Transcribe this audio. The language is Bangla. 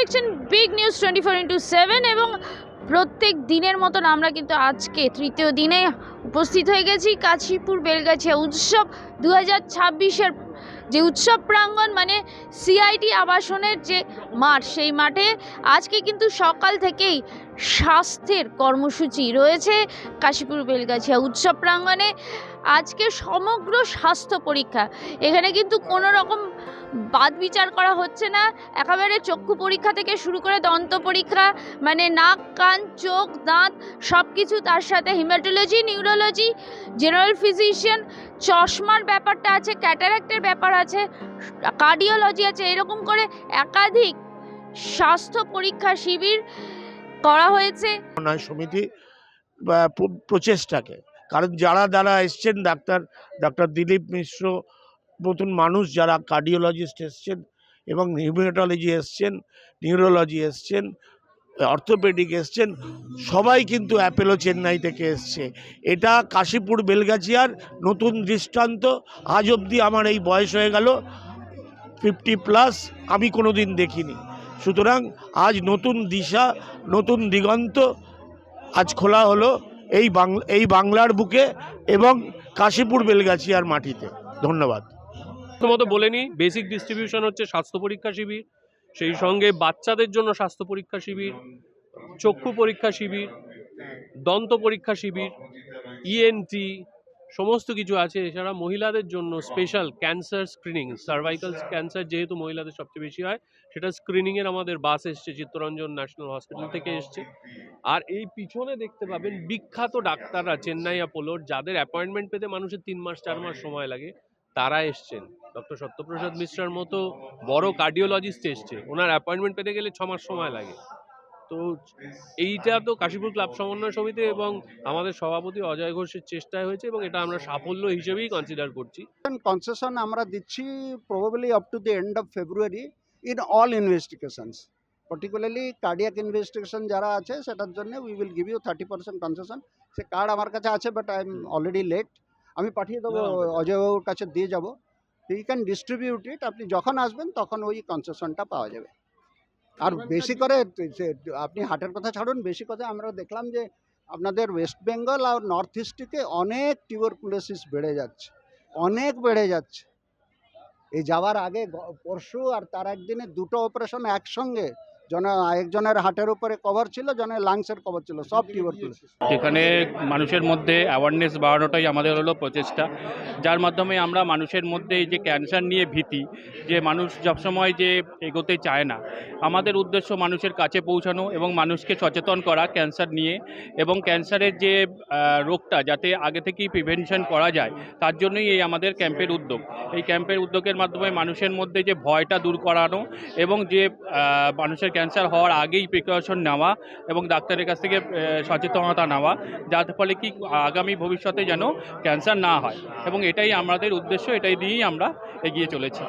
দেখছেন big news twenty four into seven এবং প্রত্যেক দিনের মতন আমরা কিন্তু আজকে তৃতীয় দিনে উপস্থিত হয়ে গেছি কাশীপুর বেলগাছিয়া উৎসব দু হাজার ছাব্বিশের যে উৎসব প্রাঙ্গণ মানে সিআইটি আবাসনের যে মাঠ, সেই মাঠে আজকে কিন্তু সকাল থেকেই স্বাস্থ্যের কর্মসূচি রয়েছে কাশীপুর বেলগাছিয়া উৎসব প্রাঙ্গণে। আজকে সমগ্র স্বাস্থ্য পরীক্ষা। এখানে কিন্তু কোনো রকম বাদ বিচার করা হচ্ছে না। একেবারে চক্ষু পরীক্ষা থেকে শুরু করে দন্ত পরীক্ষা মানে নাক, কান, চোখ, দাঁত সব কিছু তার সাথে। হিমাটোলজি, নিউরোলজি, জেনারেল ফিজিশিয়ান, চশমার ব্যাপারটা আছে, ক্যাটারাক্টের ব্যাপার আছে, কার্ডিওলজি আছে। এরকম করে একাধিক স্বাস্থ্য পরীক্ষা শিবির করা হয়েছে? সমিতি প্রচেষ্টাকে। কারণ যারা যারা এসছেন, ডাক্তার ডাক্তার দিলীপ মিশ্র, নতুন মানুষ যারা কার্ডিওলজিস্ট এসছেন এবং হিউম্যাটোলজি এসছেন নিউরোলজি এসছেন অর্থোপেডিক এসছেন, সবাই কিন্তু অ্যাপেলো চেন্নাই থেকে এসছে। এটা কাশীপুর, বেলগাছিয়ার নতুন দৃষ্টান্ত। আজ অবধি আমার এই বয়স হয়ে গেল ফিফটি প্লাস আমি কোনো দিন দেখিনি। সুতরাং আজ নতুন দিশা, নতুন দিগন্ত আজ খোলা হলো এই বাংলা এই বাংলার বুকে এবং কাশীপুর, বেলগাছিয়ার মাটিতে। ধন্যবাদ। প্রথমত বলে নিই বেসিক ডিস্ট্রিবিউশন হচ্ছে স্বাস্থ্য পরীক্ষা শিবির, সেই সঙ্গে বাচ্চাদের জন্য স্বাস্থ্য পরীক্ষা শিবির, চক্ষু পরীক্ষা শিবির, দন্ত পরীক্ষা শিবির ইএনটি সমস্ত কিছু আছে। এছাড়া মহিলাদের জন্য special cancer screening cervical cancer যেহেতু মহিলাদের সবচেয়ে বেশি হয় সেটা স্ক্রিনিংয়ের আমাদের বাস এসছে চিত্তরঞ্জন ন্যাশনাল হসপিটাল থেকে এসছে। আর এই পিছনে দেখতে পাবেন বিখ্যাত ডাক্তাররা চেন্নাই অ্যাপোলোর যাদের অ্যাপয়েন্টমেন্ট পেতে মানুষের তিন মাস চার মাস সময় লাগে তারা এসছেন। ডক্টর সত্যপ্রসাদ মিশ্রার মতো বড় কার্ডিওলজিস্ট এসছে ওনার অ্যাপয়েন্টমেন্ট পেতে গেলে ছ মাস সময় লাগে। তো এইটা তো কাশীপুর ক্লাব সমন্বয় সমিতি এবং আমাদের সভাপতি অজয় ঘোষের চেষ্টায় হয়েছে এবং এটা আমরা সাফল্য হিসেবেই কনসিডার করছি। কনসেশন আমরা দিচ্ছি probably up to the end of February in all investigations particularly cardiac investigation যারা আছে সেটার জন্য we will give you thirty percent concession say card আমার কাছে আছে but I am already late আমি পাঠিয়ে দেবো অজয়বাবুর কাছে দিয়ে যাব। ইউ ক্যান ডিস্ট্রিবিউট ইট আপনি যখন আসবেন তখন ওই কনসেশনটা পাওয়া যাবে। আর বেশি করে আপনি হাটের কথা ছাড়ুন বেশি কথা আমরা দেখলাম যে আপনাদের ওয়েস্ট বেঙ্গল আর নর্থ ইস্টকে অনেক টিউবারকুলোসিস বেড়ে যাচ্ছে অনেক বেড়ে যাচ্ছে। এই যাওয়ার আগে পরশু আর তার একদিনে দুটো অপারেশন একসঙ্গে জন একজনের হার্টের উপরে কভার ছিল, জনের লাংসের কভার ছিল, সব টিউবারকুলোসিস যেখানে মানুষের মধ্যে অ্যাওয়ারনেস বাড়ানোটাই আমাদের হলো প্রচেষ্টা। যার মাধ্যমে আমরা মানুষের মধ্যে যে ক্যান্সার নিয়ে ভীতি, যে মানুষ সবসময় যে এগোতে চায় না, আমাদের উদ্দেশ্য মানুষের কাছে পৌঁছানো এবং মানুষকে সচেতন করা ক্যান্সার নিয়ে এবং ক্যান্সারের যে রোগটা যাতে আগে থেকেই প্রিভেনশন করা যায়, তার জন্যই এই আমাদের ক্যাম্পের উদ্যোগ। এই ক্যাম্পের উদ্যোগের মাধ্যমে মানুষের মধ্যে যে ভয়টা দূর করানো এবং যে মানুষের ক্যান্সার হওয়ার আগেই প্রিকশন নেওয়া এবং ডাক্তারের কাছ থেকে সচেতনতা নেওয়া। যার ফলে কি আগামী ভবিষ্যতে যেন ক্যান্সার না হয়। এবং এটাই আমাদের উদ্দেশ্য, এটাই দিয়েই আমরা এগিয়ে চলেছি।